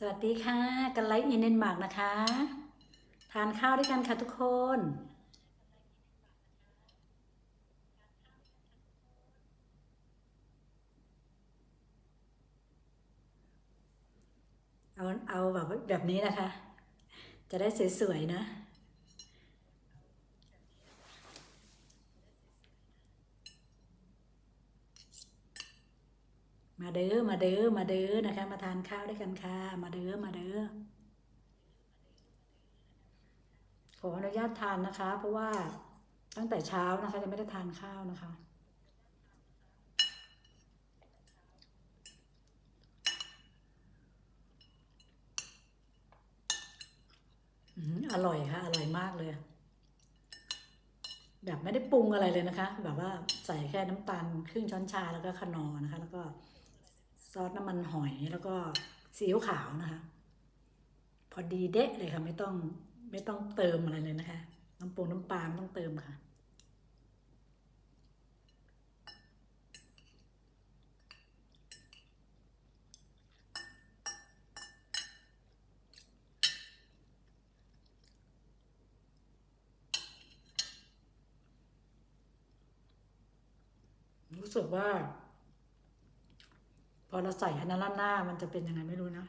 สวัสดีค่ะ กันไลฟ์อินเดนมาร์กนะคะ ทานข้าวด้วยกันค่ะทุกคน เอาเอาแบบแบบนี้นะคะ จะได้สวยๆนะ มาเด้อมาเด้อมาเด้อนะคะ มาทานข้าวด้วยกันค่ะ มาเด้อมาเด้อขออนุญาตทานนะคะ เพราะว่าตั้งแต่เช้านะคะจะไม่ได้ทานข้าวนะคะอร่อยค่ะ อร่อยมากเลย แบบไม่ได้ปรุงอะไรเลยนะคะ แบบว่าใส่แค่น้ำตาลครึ่งช้อนชาแล้วก็ขนอนะคะ แล้วก็ สน้ำมันหอยแล้วก็ซีอิ๊วขาวนะคะ พอดีเดะเลยค่ะ ไม่ต้องไม่ต้องเติมอะไรเลยนะคะ น้ำปรุงน้ำปลาไม่ต้องเติมค่ะ รู้สึกว่า พอเราใส่อันนั้นหน้ามันจะเป็นยังไงไม่รู้นะ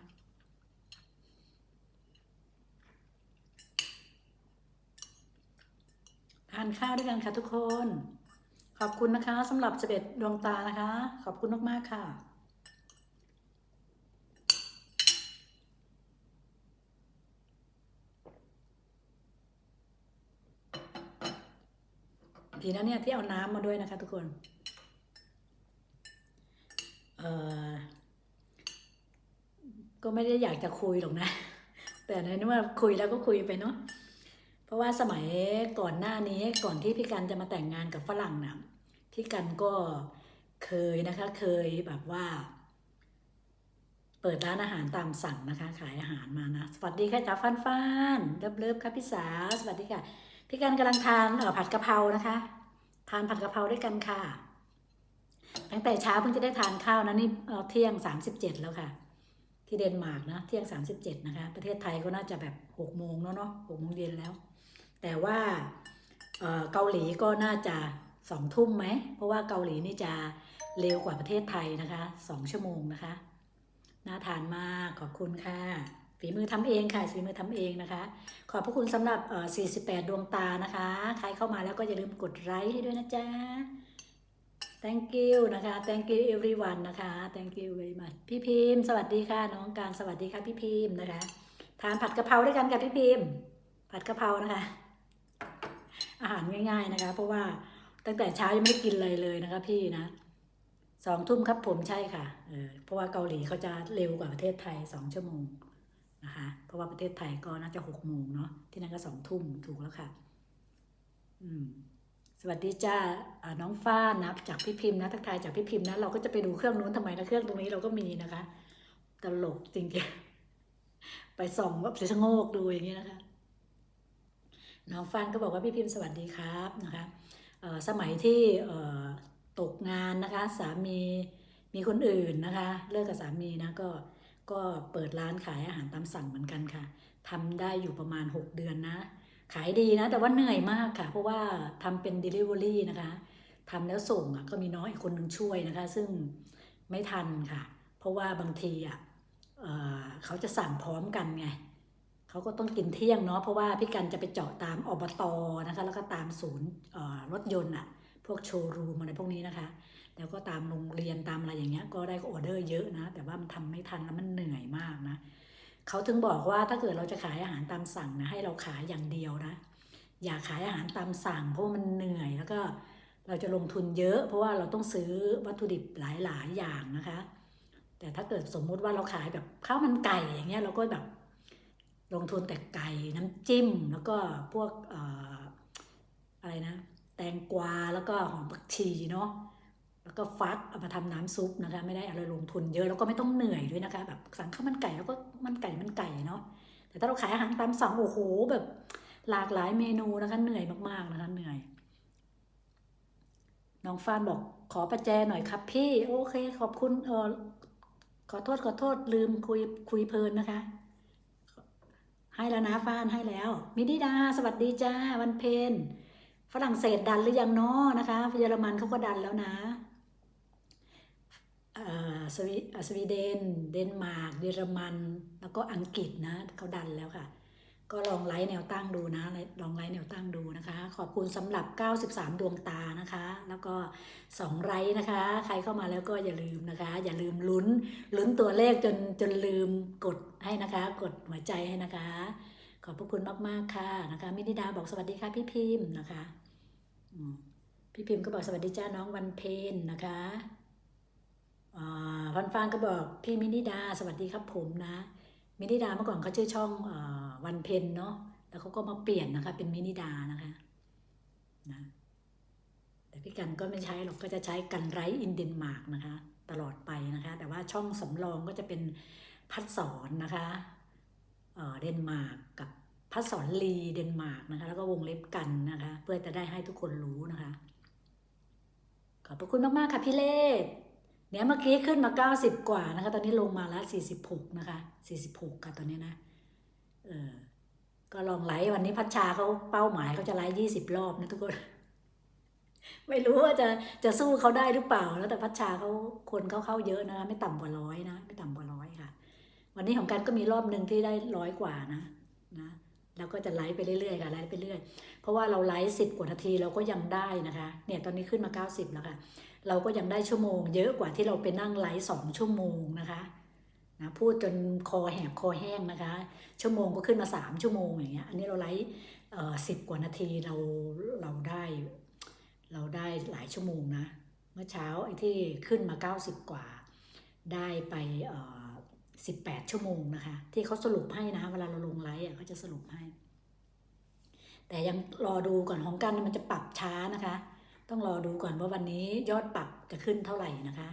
ทานข้าวด้วยกันค่ะทุกคน ขอบคุณนะคะสำหรับเสบ็ดดวงตานะคะ ขอบคุณมาก ๆ ค่ะดีนะเนี่ยที่เอาน้ำมาด้วยนะคะทุกคน เอ่อ ก็ไม่ได้อยากจะคุยหรอกนะ แต่ในนี้ว่าคุยแล้วก็คุยไปเนาะเพราะว่าสมัยก่อนหน้านี้ก่อนที่พี่กันจะมาแต่งงานกับฝรั่งนะพี่กันก็เคยนะคะ เคยแบบว่า เปิดร้านอาหารตามสั่งนะคะ ขายอาหารมานะสวัสดีค่ะจ๋าฟันฟันเลิฟเลิฟค่ะพี่สาวสวัสดีค่ะพี่กันกำลังทานออผัดกะเพรานะคะ ทานผัดกะเพราด้วยกันค่ะตั้งแต่เช้าเพิ่งจะได้ทานข้าวนะนี่เเที่ยงสามสิบเจ็ดแล้วค่ะ ที่เดนมาร์กนะเที่ยงสามสิบเจ็ดนะคะ ประเทศไทยก็น่าจะแบบหกโมงแล้วเนาะหกโมงเย็นแล้ว แต่ว่าเกาหลีก็น่าจะสองทุ่มไหม เพราะว่าเกาหลีนี่จะเร็วกว่าประเทศไทยนะคะสองชั่วโมงนะคะ น่าทานมากขอบคุณค่ะ ฝีมือทำเองค่ะฝีมือทำเองนะคะ ขอบพระคุณสำหรับเอ่อ48 ดวงตานะคะ ใครเข้ามาแล้วก็อย่าลืมกดไลค์ให้ด้วยนะจ๊ะ thank you นะคะ thank you everyone นะคะ thank you very much พี่พิมพ์ สวัสดีค่ะน้องการสวัสดีค่ะพี่พิมพ์นะคะทานผัดกะเพราด้วยกันกับพี่พิมพ์ ผัดกะเพรานะคะ อาหารง่าย ๆนะคะ เพราะว่าตั้งแต่เช้ายังไม่ได้กินเลยเลยนะคะพี่นะสองทุ่มครับผมใช่ค่ะเออเพราะว่าเกาหลีเขาจะเร็วกว่าประเทศไทยสองชั่วโมงนะคะ เพราะว่าประเทศไทยก็น่าจะหกโมงเนาะที่นั่นก็สองทุ่มถูกแล้วค่ะ อืม สวัสดีจ้าน้องฟ้านะจากพี่พิมพ์นะทักทายจากพี่พิมพ์นะเราก็จะไปดูเครื่องนู้นทำไมนะเครื่องตรงนี้เราก็มีนะคะตลกจริงๆไปส่องแบบชะโงกดูอย่างนี้นะคะ น้องฟันก็บอกว่าพี่พิมพ์สวัสดีครับนะคะสมัยที่ตกงานนะคะ สามีมีคนอื่นนะคะ เลิกกับสามีนะก็ก็เปิดร้านขายอาหารตามสั่งเหมือนกันค่ะทำได้อยู่ประมาณ 6 เดือนนะ ขายดีนะ แต่ว่าเหนื่อยมากค่ะ เพราะว่าทำเป็น Delivery นะคะทำแล้วส่งอะก็มีน้องอีกคนหนึ่งช่วยนะคะ ซึ่งไม่ทันค่ะ เพราะว่าบางทีอะเออเขาจะสั่งพร้อมกันไงเขาก็ต้องกินเที่ยงเนาะเพราะว่าพี่กันจะไปเจาะตามอบตนะคะแล้วก็ตามศูนย์รถยนต์อะพวกโชว์รูมอะไรพวกนี้นะคะ แล้วก็ตามโรงเรียนตามอะไรอย่างเงี้ยก็ได้ออเดอร์เยอะนะ แต่ว่ามันทำไม่ทันแล้วมันเหนื่อยมากนะ เขาถึงบอกว่าถ้าเกิดเราจะขายอาหารตามสั่งนะให้เราขายอย่างเดียวนะ อย่าขายอาหารตามสั่ง เพราะมันเหนื่อยแล้วก็เราจะลงทุนเยอะ เพราะว่าเราต้องซื้อวัตถุดิบหลาย ๆ อย่างนะคะ แต่ถ้าเกิดสมมุติว่าเราขายแบบข้าวมันไก่อย่างเงี้ยเราก็แบบลงทุนแต่ไก่น้ำจิ้มแล้วก็พวกเอ่ออะไรนะ แตงกวาแล้วก็หอมผักชีเนาะ แล้วก็ฟักเอามาทำน้ำซุปนะคะ ไม่ได้อะไรลงทุนเยอะแล้วก็ไม่ต้องเหนื่อยด้วยนะคะ แบบสั่งข้าวมันไก่แล้วก็มันไก่มันไก่เนาะแต่ถ้าเราขายอาหารตามสั่งโอ้โหแบบหลากหลายเมนูนะคะเหนื่อยมากๆนะคะเหนื่อย น้องฟานบอกขอประแจหน่อยครับพี่โอเค ขอบคุณเออขอโทษขอโทษลืมคุยคุยเพลินนะคะ ให้แล้วนะฟานให้แล้วมินิดา สวัสดีจ้าวันเพนฝรั่งเศสดันหรือยังเนาะนะคะเยอรมันเขาก็ดันแล้วนะ สวีเอ่อสวีเดน เดนมาร์กเยอรมัน แล้วก็อังกฤษนะเขาดันแล้วค่ะ ก็ลองไลค์แนวตั้งดูนะ ลองไลค์แนวตั้งดูนะคะ ขอบคุณสำหรับ 93 ดวงตานะคะ แล้วก็ 2 ไลค์นะคะ ใครเข้ามาแล้วก็อย่าลืมนะคะ อย่าลืมลุ้น ลุ้นตัวเลขจนจนลืมกดให้นะคะ กดหัวใจให้นะคะ ขอบพระคุณมากๆค่ะนะคะมินิดาบอกสวัสดีค่ะพี่พิมพ์นะคะพี่พิมพ์ก็บอกสวัสดีจ้าน้องวันเพนนะคะ อ่าพันฟางก็บอกพี่มินิดาสวัสดีครับผมนะ มินิดาเมื่อก่อนเขาชื่อช่องอวันเพนเนาะแล้วเขาก็มาเปลี่ยนนะคะ เป็นมินิดานะคะนะแต่พี่กันก็ไม่ใช้หรอกก็จะใช้กันไรอินเดนมาร์กนะคะ ตลอดไปนะคะ แต่ว่าช่องสำรองก็จะเป็นพัดสอนนะคะอ่อเดนมาร์กกับพัดสอนลีเดนมาร์กนะคะ แล้วก็วงเล็บกันนะคะ เพื่อจะได้ให้ทุกคนรู้นะคะ ขอบพระคุณมาก ๆ ค่ะพี่เล่ เนี่ยเมื่อกี้ขึ้นมา 90 กว่านะคะ ตอนนี้ลงมาแล้ว46 นะคะ 46 ค่ะตอนนี้นะ เออ ก็ลองไลฟ์วันนี้พัชชาเขาเป้าหมายเขาจะไลฟ์20 รอบนะทุกคน ไม่รู้ว่าจะจะสู้เขาได้หรือเปล่า แล้วแต่พัชชาเขาคนเขาเข้าเยอะนะคะไม่ต่ำกว่าร้อยนะ ไม่ต่ำกว่าร้อยค่ะ วันนี้ของกันก็มีรอบหนึ่งที่ได้ร้อยกว่านะ นะแล้วก็จะไลฟ์ไปเรื่อยๆค่ะไลฟ์ไปเรื่อยเพราะว่าเราไลฟ์สิบกว่านาทีเราก็ยังได้นะคะ เนี่ยตอนนี้ขึ้นมา 90 แล้วค่ะ เราก็ยังได้ชั่วโมง เยอะกว่าที่เราไปนั่งไลฟ์สองชั่วโมงนะคะนะพูดจนคอแหบคอแห้งนะคะ ชั่วโมงก็ขึ้นมา 3 ชั่วโมงอย่างเงี้ยอันนี้เราไลฟ์สิบกว่านาทีเราเราได้ เราได้หลายชั่วโมงนะ เมื่อเช้าไอ้ที่ขึ้นมา 90 กว่า ได้ไปเอ่อ18ชั่วโมงนะคะ ที่เขาสรุปให้นะเวลาเราลงไลฟ์อ่เขาจะสรุปให้ แต่ยังรอดูก่อนของกันมันจะปรับช้านะคะ ต้องรอดูก่อนว่าวันนี้ยอดปรับจะขึ้นเท่าไหร่นะคะ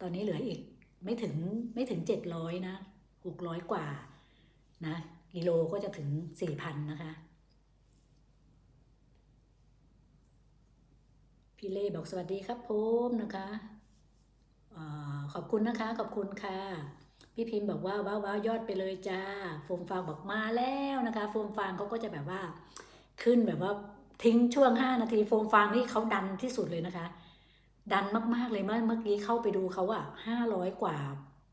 ตอนนี้เหลืออีกไม่ถึงไม่ถึง700นะ600กว่านะกิโลก็จะถึง4,000นนะคะ พี่เล่บอกสวัสดีครับผมนะคะอขอบคุณนะคะ ขอบคุณค่ะ พี่พิมพ์บอกว่าว้าวว้าวยอดไปเลยจ้า โฟมฟางบอกมาแล้วนะคะ โฟมฟางเขาก็จะแบบว่าขึ้นแบบว่า ทิ้งช่วง 5 นาทีโฟมฟางนี่เขาดันที่สุดเลยนะคะ ดันมากๆเลยเมื่อเมื่อกี้เข้าไปดูเขาอะห้าร้อยกว่า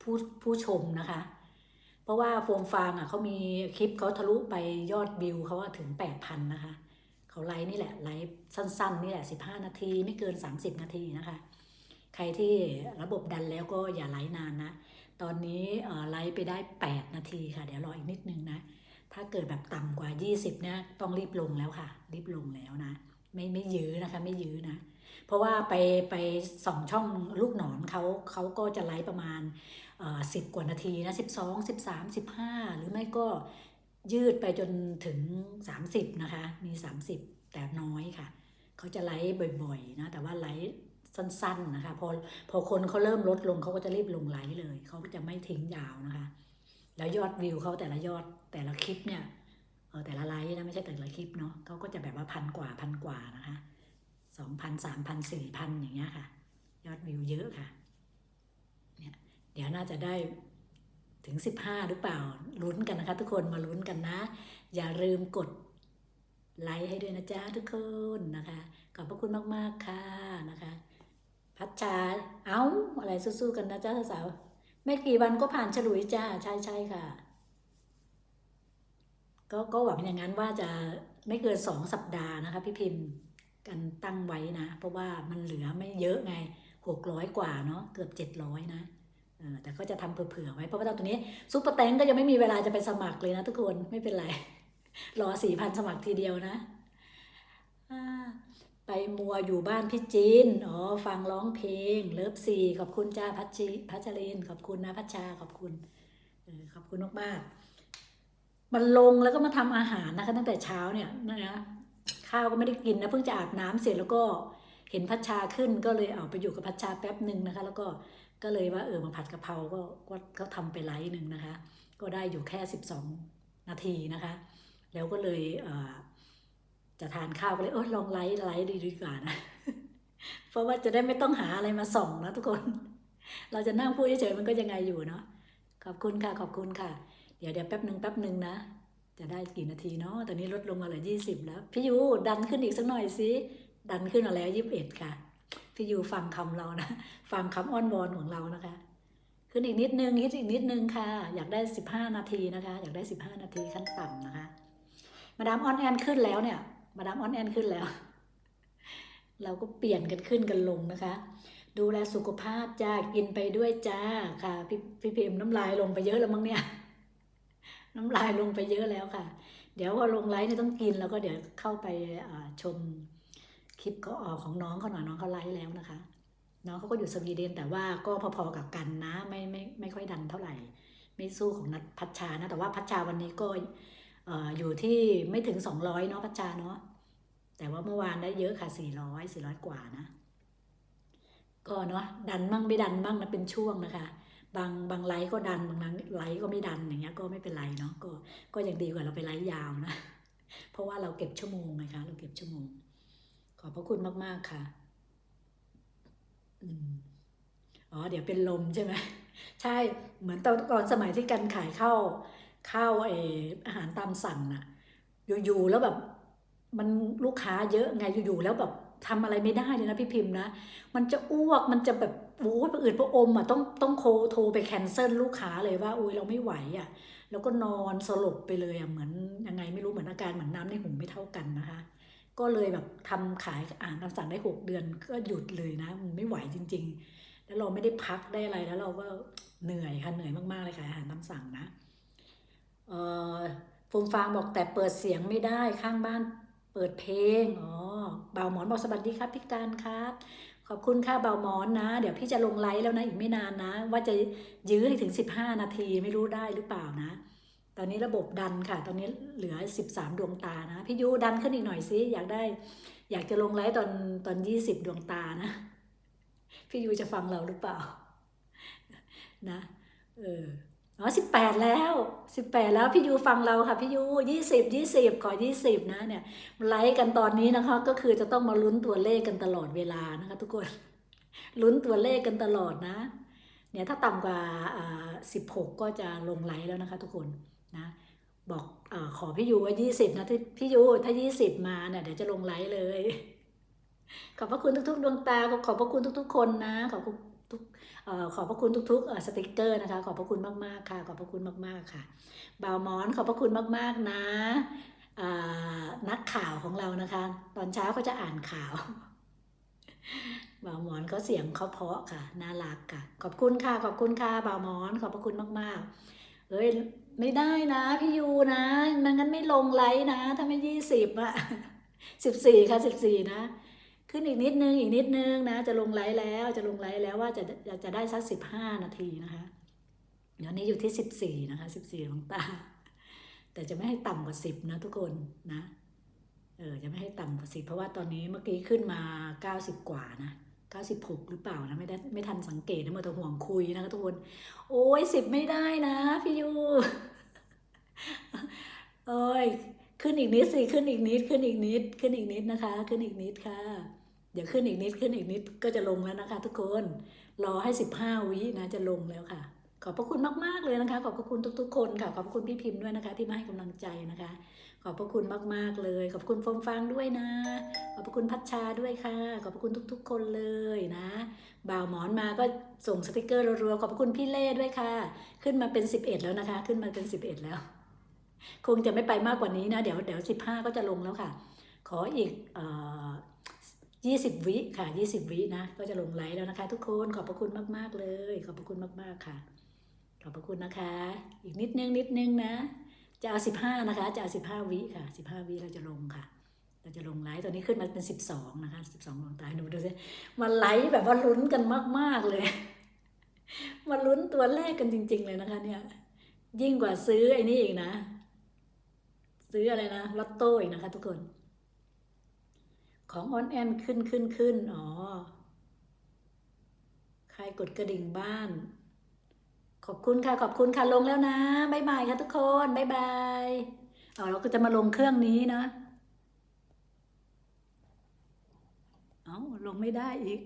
ผู้ผู้ชมนะคะ เพราะว่าโฟมฟางอะเขามีคลิปเขาทะลุไปยอดวิวเขาอะถึงแปดพันนะคะเขาไลฟ์นี่แหละไลฟ์สั้น ๆ นี่แหละ 15 นาทีไม่เกิน 30 นาทีนะคะ ใครที่ระบบดันแล้วก็อย่าไลฟ์นานนะ ตอนนี้ไลฟ์ไปได้ 8 นาทีค่ะ เดี๋ยวรออีกนิดนึงนะ ถ้าเกิดแบบต่ำกว่า 20เนี่ยต้องรีบลงแล้วค่ะ รีบลงแล้วนะ ไม่ไม่ยื้อนะคะ ไม่ยื้อนะ เพราะว่าไปไปสองช่องลูกหนอนเขาเขาก็จะไลฟ์ประมาณสิบกว่านาทีนะสิบสองสิบสามสิบห้าหรือไม่ก็ยืดไปจนถึง 30 นะคะ มี 30 แต่น้อยค่ะ เขาจะไลฟ์บ่อยๆนะ แต่ว่าไลฟ์สั้นๆนะคะ พอพอคนเขาเริ่มลดลงเขาก็จะรีบลงไลฟ์เลย เขาก็จะไม่ทิ้งยาวนะคะ แล้วยอดวิวเขาแต่ละยอดแต่ละคลิปเนี่ยเออแต่ละไลฟ์นะไม่ใช่แต่ละคลิปเนาะเขาก็จะแบบว่าพันกว่าพันกว่านะคะสองพันสามพันสี่พันอย่างเงี้ยค่ะ ยอดวิวเยอะค่ะเนี่ยเดี๋ยวน่าจะได้ถึง 15 หรือเปล่าลุ้นกันนะคะ ทุกคนมาลุ้นกันนะ อย่าลืมกดไลค์ให้ด้วยนะจ๊ะทุกคนนะคะ ขอบพระคุณมาก ๆ ค่ะนะคะ พัชชาเอ้าอะไรสู้ ๆ กันนะจ๊ะสาว ไม่กี่วันก็ผ่านฉลุยจ้าใช่ใช่ค่ะ ก็ก็หวังอย่างนั้นว่าจะไม่เกินสองสัปดาห์นะคะ พี่พิมพ์กันตั้งไว้นะ เพราะว่ามันเหลือไม่เยอะไงหกร้อยกว่าเนาะเกือบเจ็ดร้อยนะแต่ก็จะทำเผื่อๆไว้เพราะว่าตอนนี้ซุปเปอร์แตงก็ยังไม่มีเวลาจะไปสมัครเลยนะทุกคนไม่เป็นไร รอสี่พันสมัครทีเดียวนะ ไปมัวอยู่บ้านพี่จีน อ๋อ ฟังร้องเพลง เลิฟซีขอบคุณจ้าพัชชีพัชริน ขอบคุณนะพัชชา ขอบคุณ ขอบคุณมากๆมันลงแล้วก็มาทำอาหารนะคะ ตั้งแต่เช้าเนี่ยนะข้าวก็ไม่ได้กินนะเพิ่งจะอาบน้ำเสร็จแล้วก็เห็นพัชชาขึ้นก็เลยเอาไปอยู่กับพัชชาแป๊บหนึ่งนะคะ แล้วก็ก็เลยว่าเออมาผัดกะเพราก็ก็ทำไปไลฟ์หนึ่งนะคะ ก็ได้อยู่แค่ 12 นาทีนะคะ แล้วก็เลยเออ จะทานข้าวก็เลยเออลองไลฟ์ไลฟ์ดีดีกว่านะ เพราะว่าจะได้ไม่ต้องหาอะไรมาส่องนะทุกคน เราจะนั่งพูดเฉยๆมันก็ยังไงอยู่เนาะขอบคุณค่ะขอบคุณค่ะ เดี๋ยวเดี๋ยวแป๊บหนึ่งแป๊บหนึ่งนะ จะได้กี่นาทีเนาะตอนนี้ลดลงมาเหลือยี่สิบแล้ว พี่ยูดันขึ้นอีกสักหน่อยสิดันขึ้นมาแล้วยี่สิบเอ็ดค่ะ พี่ยูฟังคำเรานะฟังคำอ้อนวอนของเรานะคะ ขึ้นอีกนิดนึงนิดอีกนิดนึงค่ะ อยากได้สิบห้านาทีนะคะ อยากได้สิบห้านาทีขั้นต่ำนะคะ มาดามออนแอนขึ้นแล้วเนี่ย มาดามออนแอนขึ้นแล้ว เราก็เปลี่ยนกันขึ้นกันลงนะคะ ดูแลสุขภาพจ้ากินไปด้วยจ้าค่ะพี่พี่พิมน้ำลายลงไปเยอะแล้วมั้งเนี่ยน้ำลายลงไปเยอะแล้วค่ะ เดี๋ยวพอลงไลฟ์เนี่ยต้องกินแล้วก็เดี๋ยวเข้าไปชมคลิปก็ออกของน้องเขาหน่อยน้องเขาไลฟ์แล้วนะคะ น้องเขาก็อยู่สวีเดนแต่ว่าก็พอๆกับกันนะ ไม่ไม่ไม่ค่อยดันเท่าไหร่ ไม่สู้ของนัดพัชชานะ แต่ว่าพัชชาวันนี้ก็ อยู่ที่ไม่ถึง 200 เนาะพัชชาเนาะแต่ว่าเมื่อวานได้เยอะค่ะ 400 400 กว่านะ ก็เนาะดันบ้างไม่ดันบ้างนะเป็นช่วงนะคะ บางบางไลฟ์ก็ดันบางไลฟ์ก็ไม่ดันอย่างเงี้ยก็ไม่เป็นไรเนาะก็ก็ยังดีกว่าเราไปไลฟ์ยาวนะ เพราะว่าเราเก็บชั่วโมงไงคะเราเก็บชั่วโมง ขอบพระคุณมาก ๆค่ะอ๋อเดี๋ยวเป็นลมใช่ไหมใช่เหมือนตอนตอนสมัยที่กันขายข้าว ข้าวเออาหารตามสั่งน่ะ อยู่ๆแล้วแบบมันลูกค้าเยอะไงอยู่ๆแล้วแบบทำอะไรไม่ได้เลยนะพี่พิมพ์นะ มันจะอ้วกมันจะแบบโอ้ยประอืดประอมอะต้องต้องโทรโทรไปแคนเซิลลูกค้าเลยว่าอุ้ยเราไม่ไหวอะ แล้วก็นอนสลบไปเลยอะเหมือนยังไงไม่รู้เหมือนอาการเหมือนน้ำในหูไม่เท่ากันนะคะ ก็เลยแบบทำขายอ่านคำสั่งได้หกเดือนก็หยุดเลยนะมันไม่ไหวจริง ๆ แล้วเราไม่ได้พักได้อะไรแล้วเราก็เหนื่อยค่ะเหนื่อยมากๆเลยค่ะอาหารตามสั่งนะ ฟูมฟางบอกแต่เปิดเสียงไม่ได้ข้างบ้านเปิดเพลง อ๋อบ่าหมอนบอกสวัสดีครับพี่การครับ ขอบคุณค่ะบ่าหมอนนะ เดี๋ยวพี่จะลงไลฟ์แล้วนะอีกไม่นานนะ ว่าจะยื้อให้ถึง 15 นาทีไม่รู้ได้หรือเปล่านะ ตอนนี้ระบบดันค่ะ ตอนนี้เหลือ 13 ดวงตานะ พี่ยูดันขึ้นอีกหน่อยสิอยากได้ อยากจะลงไลฟ์ตอนตอน 20 ดวงตานะ พี่ยูจะฟังเราหรือเปล่า นะ เออ อ๋อสิบแปดแล้วสิบแปดแล้วพี่ยูฟังเราค่ะพี่ยูยี่สิบยี่สิบขอยี่สิบนะเนี่ยไลฟ์กันตอนนี้นะคะ ก็คือจะต้องมาลุ้นตัวเลขกันตลอดเวลานะคะ ทุกคนลุ้นตัวเลขกันตลอดนะ เนี่ยถ้าต่ำกว่าสิบหกก็จะลงไลฟ์แล้วนะคะ ทุกคนนะ บอกอขอพี่ยูว่ายี่สิบนะพี่ยูถ้ายี่สิบมาเนี่ยเดี๋ยวจะลงไลฟ์เลย ขอบพระคุณทุกๆดวงตาขอบพระคุณทุก ๆ คนนะขอบคุณ ทุกอขอบพระคุณทุกๆสติกเกอร์นะคะ ขอบพระคุณมากๆค่ะ ขอบพระคุณมากๆค่ะบ่าวมอนขอบพระคุณมากๆนะนักข่าวของเรานะคะ ตอนเช้าก็จะอ่านข่าวบ่าวมอนเขาเสียงเขาเพาะค่ะน่ารักค่ะ ขอบคุณค่ะ ขอบคุณค่ะบ่าวมอน ขอบพระคุณมากๆเอ้ยไม่ได้นะพี่ยูนะมันงั้นไม่ลงไลค์นะ ถ้าไม่ยี่สิบอะสิบสี่ค่ะสิบสี่นะ ขึ้นอีกนิดนึงอีกนิดนึงนะ จะลงไลฟ์แล้วจะลงไลฟ์แล้วว่าจะจะจะได้สักสิบห้านาทีนะคะเดี๋ยวนี้อยู่ที่สิบสี่นะคะสิบสี่ดวงตา แต่จะไม่ให้ต่ำกว่าสิบนะทุกคนนะเออจะไม่ให้ต่ำกว่าสิบเพราะว่าตอนนี้เมื่อกี้ขึ้นมาเก้าสิบกว่านะเก้าสิบหกหรือเปล่านะไม่ได้ไม่ทันสังเกตนะเมื่อตะห่วงคุยนะคะทุกคน โอ้ยสิบไม่ได้นะพี่ยู ขึ้นอีกนิดสิขึ้นอีกนิดขึ้นอีกนิด ขึ้นอีกนิดนะคะ ขึ้นอีกนิดค่ะ เดี๋ยวขึ้นอีกนิดขึ้นอีกนิดก็จะลงแล้วนะคะ ทุกคนรอให้สิบห้าวินะจะลงแล้วค่ะ ขอบพระคุณมากๆเลยนะคะ ขอบพระคุณทุก ๆ คนค่ะ ขอบพระคุณพี่พิมพ์ด้วยนะคะ ที่มาให้กำลังใจนะคะ ขอบพระคุณมากๆเลย ขอบคุณฟงฟางด้วยนะ ขอบพระคุณพัชชาด้วยค่ะ ขอบพระคุณทุก ๆ คนเลยนะบ่าวหมอนมาก็ส่งสติกเกอร์รัวๆขอบพระคุณพี่เล่ด้วยค่ะ ขึ้นมาเป็นสิบเอ็ดแล้วนะคะ ขึ้นมาเป็นสิบเอ็ดแล้ว คงจะไม่ไปมากกว่านี้นะ เดี๋ยวเดี๋ยวสิบห้าก็จะลงแล้วค่ะ ขออีกยี่สิบวิค่ะยี่สิบวินะ ก็จะลงไลฟ์แล้วนะคะ ทุกคนขอบพระคุณมากๆเลย ขอบพระคุณมากๆค่ะ ขอบพระคุณนะคะ อีกนิดนึงนิดนึงนะ จะเอาสิบห้านะคะ จะเอาสิบห้าวิค่ะสิบห้าวิเราจะลงค่ะเราจะลงไลฟ์ตอนนี้ขึ้นมาเป็นสิบสองนะคะสิบสองดวงตาดูดูสิมาไลฟ์แบบว่าลุ้นกันมาก ๆ เลย มาลุ้นตัวเลขกันจริง ๆ เลยนะคะเนี่ย ยิ่งกว่าซื้อไอ้นี่อีกนะ ซื้ออะไรนะลอตโต้อีกนะคะทุกคน ของออนแอนขึ้นขึ้นขึ้นอ๋อ ใครกดกระดิ่งบ้าน ขอบคุณค่ะ ขอบคุณค่ะ ลงแล้วนะบายบายค่ะทุกคนบายบายอ๋อเราก็จะมาลงเครื่องนี้นะ เอาลงไม่ได้อีก